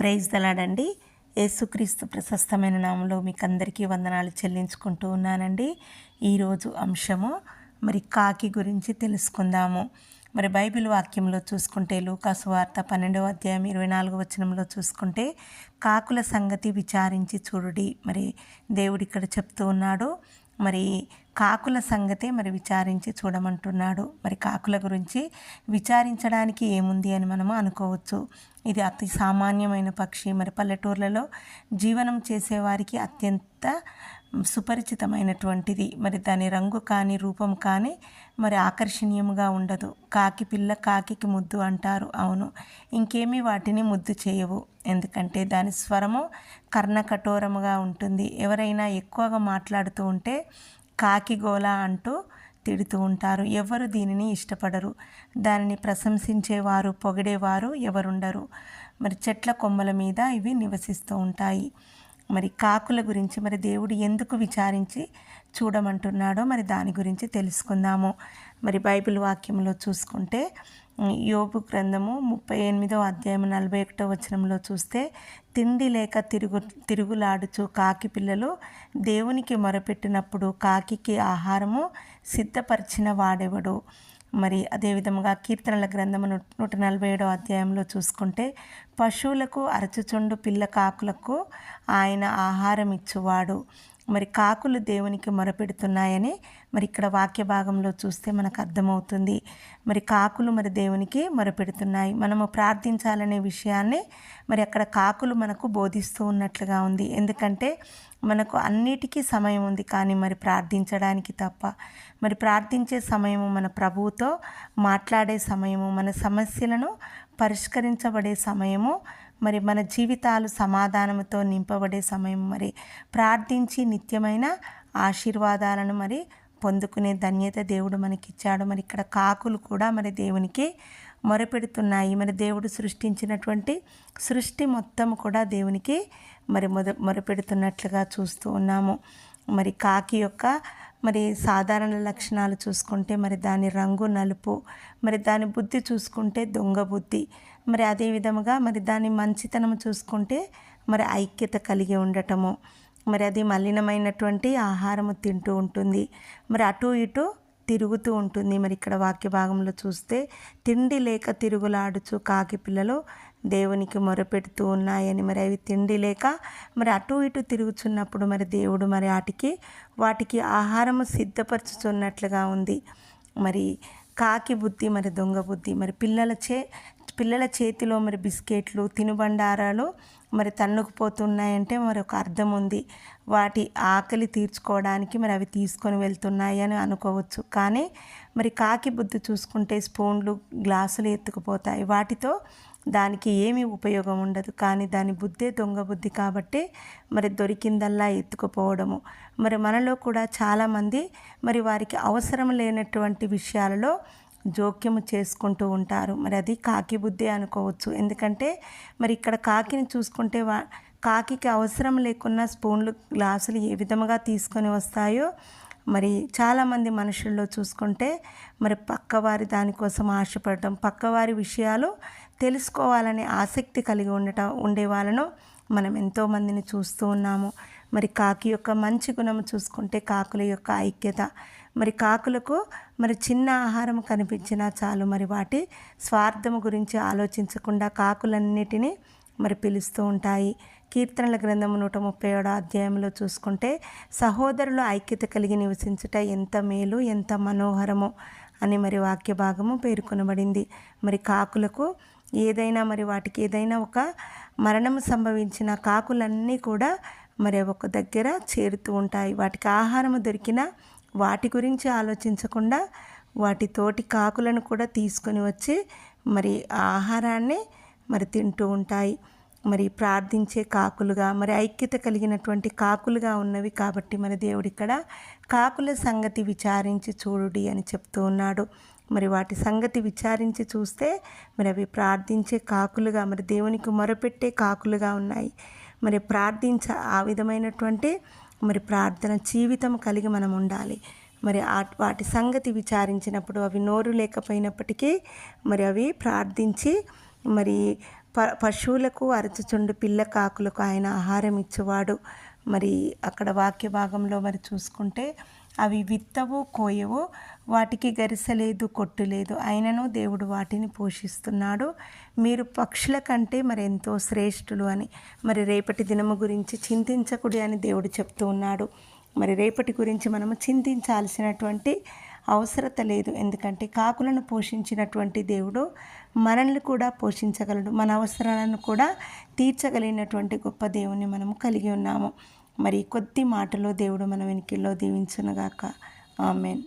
Praise దలాడండి యేసుక్రీస్తు ప్రశస్తమైన నామంలో మీకు అందరికీ వందనాలు చెల్లించుకుంటూ ఉన్నానండి. ఈరోజు అంశము మరి కాకి గురించి తెలుసుకుందాము. మరి బైబిల్ వాక్యంలో చూసుకుంటే లూకాసు వార్త పన్నెండవ అధ్యాయం ఇరవై నాలుగు వచనంలో చూసుకుంటే కాకుల సంగతి విచారించి చూడుడి. మరి దేవుడు ఇక్కడ చెప్తూ ఉన్నాడు. మరి కాకుల సంగతే మరి విచారించి చూడమంటున్నాడు. మరి కాకుల గురించి విచారించడానికి ఏముంది అని మనము అనుకోవచ్చు. ఇది అతి సామాన్యమైన పక్షి. మరి పల్లెటూర్లలో జీవనం చేసేవారికి అత్యంత సుపరిచితమైనటువంటిది. మరి దాని రంగు కానీ రూపం కానీ మరి ఆకర్షణీయంగా ఉండదు. కాకి పిల్ల కాకికి ముద్దు అంటారు. అవును ఇంకేమీ వాటిని ముద్దు చేయవు. ఎందుకంటే దాని స్వరము కర్ణకఠోరముగా ఉంటుంది. ఎవరైనా ఎక్కువగా మాట్లాడుతూ ఉంటే కాకిగోల అంటూ తిడుతూ ఉంటారు. ఎవరు దీనిని ఇష్టపడరు. దానిని ప్రశంసించేవారు పొగిడేవారు ఎవరుండరు. మరి చెట్ల కొమ్మల మీద ఇవి నివసిస్తూ ఉంటాయి. మరి కాకుల గురించి మరి దేవుడు ఎందుకు విచారించి చూడమంటున్నాడో మరి దాని గురించి తెలుసుకుందాము. మరి బైబిల్ వాక్యంలో చూసుకుంటే యోపు గ్రంథము ముప్పై ఎనిమిదో అధ్యాయం నలభై ఒకటో వచనంలో చూస్తే తిండి లేక తిరుగు తిరుగులాడుచు కాకి పిల్లలు దేవునికి మొరపెట్టినప్పుడు కాకికి ఆహారము సిద్ధపరిచిన వాడెవడు? మరి అదేవిధముగా కీర్తనల గ్రంథము నూట నలభై ఏడో అధ్యాయంలో చూసుకుంటే పశువులకు అరచుచుండు పిల్ల కాకులకు ఆయన ఆహారం ఇచ్చువాడు మరి కాకులు దేవునికి మొరపెడుతున్నాయని మరి ఇక్కడ వాక్య భాగంలో చూస్తే మనకు అర్థమవుతుంది. మరి కాకులు మరి దేవునికి మొరపెడుతున్నాయి. మనము ప్రార్థించాలనే విషయాన్ని మరి అక్కడ కాకులు మనకు బోధిస్తూ ఉన్నట్లుగా ఉంది. ఎందుకంటే మనకు అన్నిటికీ సమయం ఉంది కానీ మరి ప్రార్థించడానికి తప్ప. మరి ప్రార్థించే సమయము మన ప్రభువుతో మాట్లాడే సమయము మన సమస్యలను పరిష్కరించబడే సమయము మరి మన జీవితాలు సమాధానంతో నింపబడే సమయం మరి ప్రార్థించి నిత్యమైన ఆశీర్వాదాలను మరి పొందుకునే ధన్యత దేవుడు మనకిచ్చాడు. మరి ఇక్కడ కాకులు కూడా మరి దేవునికి మొరపెడుతున్నాయి. మరి దేవుడు సృష్టించినటువంటి సృష్టి మొత్తం కూడా దేవునికి మరి మొద మొరపెడుతున్నట్లుగా చూస్తూ ఉన్నాము. మరి కాకి యొక్క మరి సాధారణ లక్షణాలు చూసుకుంటే మరి దాని రంగు నలుపు మరి దాని బుద్ధి చూసుకుంటే దొంగ బుద్ధి మరి అదే విధముగా మరి దాని మంచితనం చూసుకుంటే మరి ఐక్యత కలిగి ఉండటము మరి అది మలినమైనటువంటి ఆహారము తింటూ ఉంటుంది మరి అటు ఇటు తిరుగుతూ ఉంటుంది. మరి ఇక్కడ వాక్య భాగంలో చూస్తే తిండి లేక తిరుగులాడుచు కాకి పిల్లలు దేవునికి మొరపెడుతూ ఉన్నాయని మరి అవి తిండి లేక మరి అటు ఇటు తిరుగుచున్నప్పుడు మరి దేవుడు మరి వాటికి వాటికి ఆహారము సిద్ధపరచుచున్నట్లుగా ఉంది. మరి కాకి బుద్ధి మరి దొంగ బుద్ధి మరి పిల్లల చే పిల్లల చేతిలో మరి బిస్కెట్లు తినుబండారాలు మరి తన్నుకుపోతున్నాయంటే మరి ఒక అర్థం ఉంది. వాటి ఆకలి తీర్చుకోవడానికి మరి అవి తీసుకొని వెళ్తున్నాయి అని అనుకోవచ్చు. కానీ మరి కాకి బుద్ధి చూసుకుంటే స్పూన్లు గ్లాసులు ఎత్తుకుపోతాయి. వాటితో దానికి ఏమీ ఉపయోగం ఉండదు. కానీ దాని బుద్ధే దొంగ బుద్ధి కాబట్టి మరి దొరికిందల్లా ఎత్తుకుపోవడము. మరి మనలో కూడా చాలామంది మరి వారికి అవసరం లేనటువంటి విషయాలలో జోక్యము చేసుకుంటూ ఉంటారు. మరి అది కాకి బుద్ధి అనుకోవచ్చు. ఎందుకంటే మరి ఇక్కడ కాకిని చూసుకుంటే వా కాకికి అవసరం లేకుండా స్పూన్లు గ్లాసులు ఏ విధముగా తీసుకొని వస్తాయో మరి చాలామంది మనుషుల్లో చూసుకుంటే మరి పక్కవారి దానికోసం ఆశపడటం పక్కవారి విషయాలు తెలుసుకోవాలనే ఆసక్తి కలిగి ఉండటం ఉండే వాళ్ళను మనం ఎంతోమందిని చూస్తూ ఉన్నాము. మరి కాకి యొక్క మంచి గుణము చూసుకుంటే కాకుల యొక్క ఐక్యత మరి కాకులకు మరి చిన్న ఆహారం కనిపించినా చాలు మరి వాటి స్వార్థము గురించి ఆలోచించకుండా కాకులన్నిటినీ మరి పిలుస్తూ ఉంటాయి. కీర్తనల గ్రంథము నూట ముప్పై ఏడో అధ్యాయంలో చూసుకుంటే సహోదరులు ఐక్యత కలిగి నివసించుట ఎంత మేలు ఎంత మనోహరము అని మరి వాక్య భాగము పేర్కొనబడింది. మరి కాకులకు ఏదైనా మరి వాటికి ఏదైనా ఒక మరణం సంభవించిన కాకులన్నీ కూడా మరి ఒక దగ్గర చేరుతూ ఉంటాయి. వాటికి ఆహారం దొరికిన వాటి గురించి ఆలోచించకుండా వాటి తోటి కాకులను కూడా తీసుకొని వచ్చి మరి ఆహారాన్ని మరి తింటూ ఉంటాయి. మరి ప్రార్థించే కాకులుగా మరి ఐక్యత కలిగినటువంటి కాకులుగా ఉన్నవి కాబట్టి మన దేవుడు ఇక్కడ కాకుల సంగతి విచారించి చూడుడి అని చెప్తూ ఉన్నాడు. మరి వాటి సంగతి విచారించి చూస్తే మరి అవి ప్రార్థించే కాకులుగా మరి దేవునికి మొరపెట్టే కాకులుగా ఉన్నాయి. మరి ప్రార్థించ ఆ విధమైనటువంటి మరి ప్రార్థన జీవితం కలిగి మనం ఉండాలి. మరి వాటి సంగతి విచారించినప్పుడు అవి నోరు లేకపోయినప్పటికీ మరి అవి ప్రార్థించి మరి ప పశువులకు అరచుచుండు పిల్ల కాకులకు ఆయన ఆహారం ఇచ్చేవాడు. మరి అక్కడ వాక్య భాగంలో మరి చూసుకుంటే అవి విత్తవో కోయవో వాటికి గరిసలేదు కొట్టు లేదు అయినను దేవుడు వాటిని పోషిస్తున్నాడు. మీరు పక్షుల కంటే మరి ఎంతో శ్రేష్ఠులు అని మరి రేపటి దినము గురించి చింతించకుడి అని దేవుడు చెప్తూ ఉన్నాడు. మరి రేపటి గురించి మనము చింతించాల్సినటువంటి అవసరత లేదు. ఎందుకంటే కాకులను పోషించినటువంటి దేవుడు మనల్ని కూడా పోషించగలడు. మన అవసరాలను కూడా తీర్చగలిగినటువంటి గొప్ప దేవుని మనము కలిగి ఉన్నాము. మరి కొద్ది మాటలో దేవుడు మన వెనుకల్లో దీవించునుగాక. ఆమెన్.